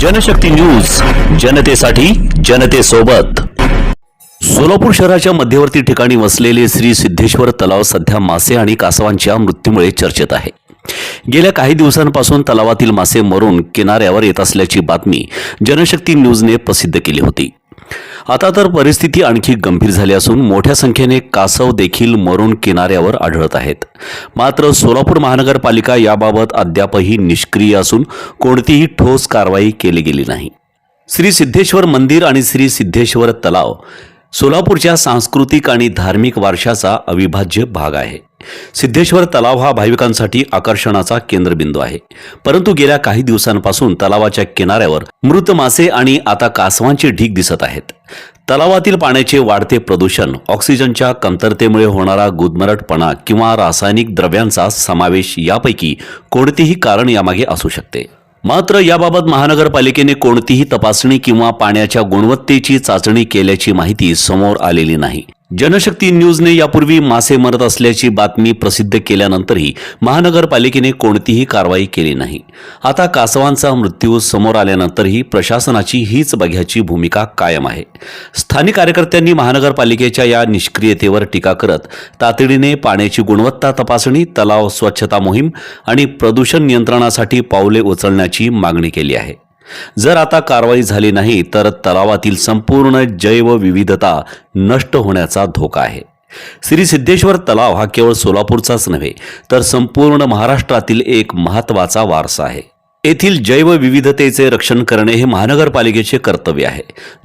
Janshakti news जनतेसाठी जनतेसोबत. सोलापूर शहराच्या मध्यवर्ती ठिकाणी वसलेले श्री सिद्धेश्वर तलाव सध्या मासे आणि कासवांच्या मृत्यूमुळे चर्चेत आहे. गेल्या काही दिवसांपासून तलावातील मासे मरून किनाऱ्यावर येत असल्याची बातमी जनशक्ती न्यूजने प्रसिद्ध केली होती. आता तर परिस्थिती आणखी गंभीर झाली असून मोठ्या संख्येने कासव देखील मरून किनाऱ्यावर आढळत आहेत. मात्र सोलापूर महानगरपालिका याबाबत अद्यापही निष्क्रिय असून कोणतीही ठोस कारवाई केली गेली नाही. श्री सिद्धेश्वर मंदिर आणि श्री सिद्धेश्वर तलाव सोलापूरच्या सांस्कृतिक आणि धार्मिक वारशाचा अविभाज्य भाग आहे. सिद्धेश्वर तलाव हा भाविकांसाठी आकर्षणाचा केंद्रबिंदू आहे. परंतु गेल्या काही दिवसांपासून तलावाच्या किनाऱ्यावर मृत मासे आणि आता कासवांचे ढीग दिसत आहेत. तलावातील पाण्याचे वाढते प्रदूषण ऑक्सिजनच्या कमतरतेमुळे होणारा गुदमरटपणा किंवा रासायनिक द्रव्यांचा समावेश यापैकी कोणतेही कारण यामागे असू शकते. मात्र याबाबत महानगरपालिकेने कोणतीही तपासणी किंवा पाण्याच्या गुणवत्तेची चाचणी केल्याची माहिती समोर आलेली नाही. जनशक्ती न्यूजने यापूर्वी मासे मरत असल्याची बातमी प्रसिद्ध केल्यानंतरही महानगरपालिकेने कोणतीही कारवाई केली नाही. आता कासवांचा मृत्यू समोर आल्यानंतरही प्रशासनाची हीच बघ्याची भूमिका कायम आहे. स्थानिक कार्यकर्त्यांनी महानगरपालिकेच्या या निष्क्रियतेवर टीका करत तातडीने पाण्याची गुणवत्ता तपासणी तलाव स्वच्छता मोहीम आणि प्रदूषण नियंत्रणासाठी पावले उचलण्याची मागणी केली आहे. जर आता कारवाई झाली नाही तर तलावातील संपूर्ण जैवविविधता नष्ट होण्याचा धोका आहे. श्री सिद्धेश्वर तलाव हा केवळ सोलापूरचाच नव्हे तर संपूर्ण महाराष्ट्रातील एक महत्त्वाचा वारसा आहे. येथील जैवविविधतेचे रक्षण करणे हे महानगरपालिकेचे कर्तव्य आहे.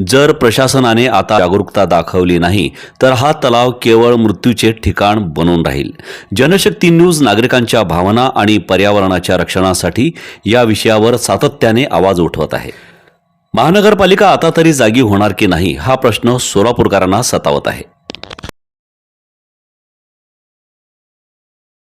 जर प्रशासनाने आता जागरूकता दाखवली नाही तर हा तलाव केवळ मृत्यूचे ठिकाण बनून राहील. जनशक्ती न्यूज नागरिकांच्या भावना आणि पर्यावरणाच्या रक्षणासाठी या विषयावर सातत्याने आवाज उठवत आहे. महानगरपालिका आता तरी जागी होणार की नाही हा प्रश्न सोलापूरकरांना सतावत आहे.